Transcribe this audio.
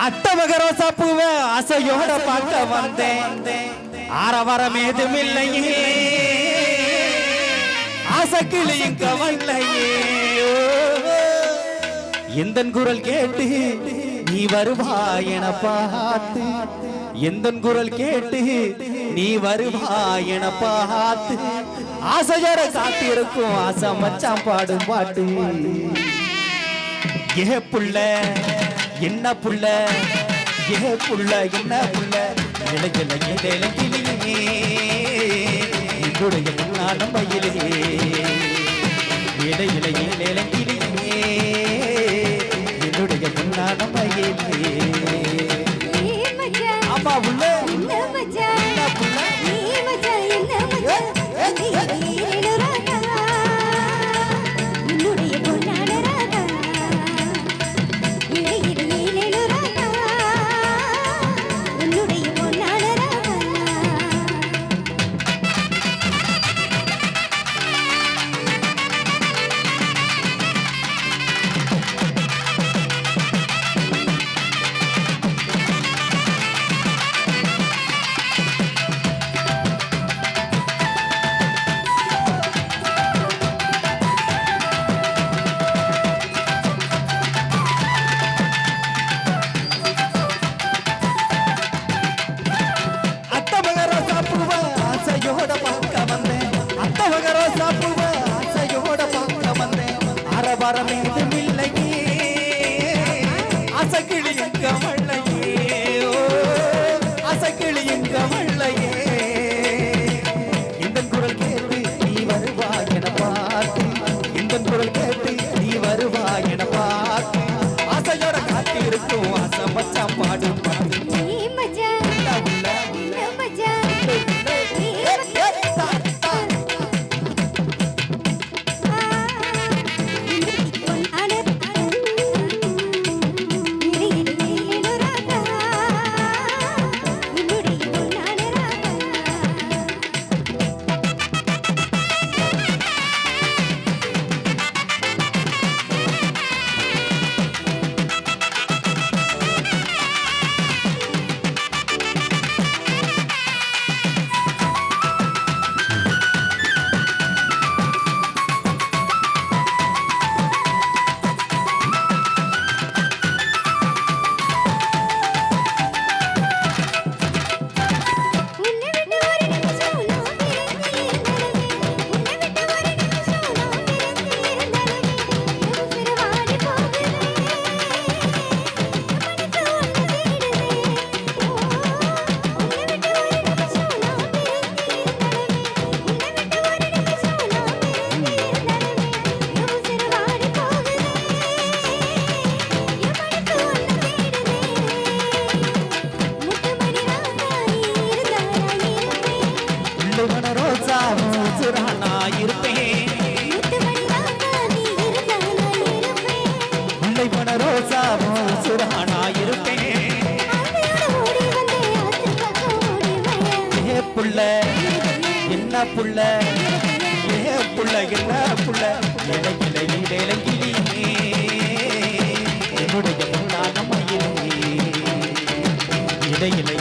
அட்டமகர சாப்புவ ஆசையோட பார்க்க வந்தேன். ஆரவாரம் ஏதுமில்லையே. ஆசைக்கிளி இங்க வரலையே எந்தன் குரல் கேட்டு நீ வருவாய் என பார்த்து. எந்தன் குரல் கேட்டு நீ வருவாய் என பார்த்து. ஆசையோட காத்திருக்கும் ஆசை மச்சான் பாடும் பாட்டு. ஏ புள்ள என்ன புள்ள? ஏ புள்ள என்ன புள்ள? இளைஞல இளைஞலியே என்னுடைய முன்னான மயிலே இடையில இளைஞலியே என்னுடைய முன்னான மயிலே அரவரம் ஏதும் இல்லையே அசக்கிளி எங்க வள்ளையே உள்ளவன ரோசா மூசுரானா இருப்பேன். உள்ளவன ரோசா மூசுரானா இருப்பேன். ஏ புள்ள என்ன புள்ள ஏ புள்ள என்ன புள்ள இடையில இடையிலே என்னுடைய முன்னாக மயிலே இடையிலே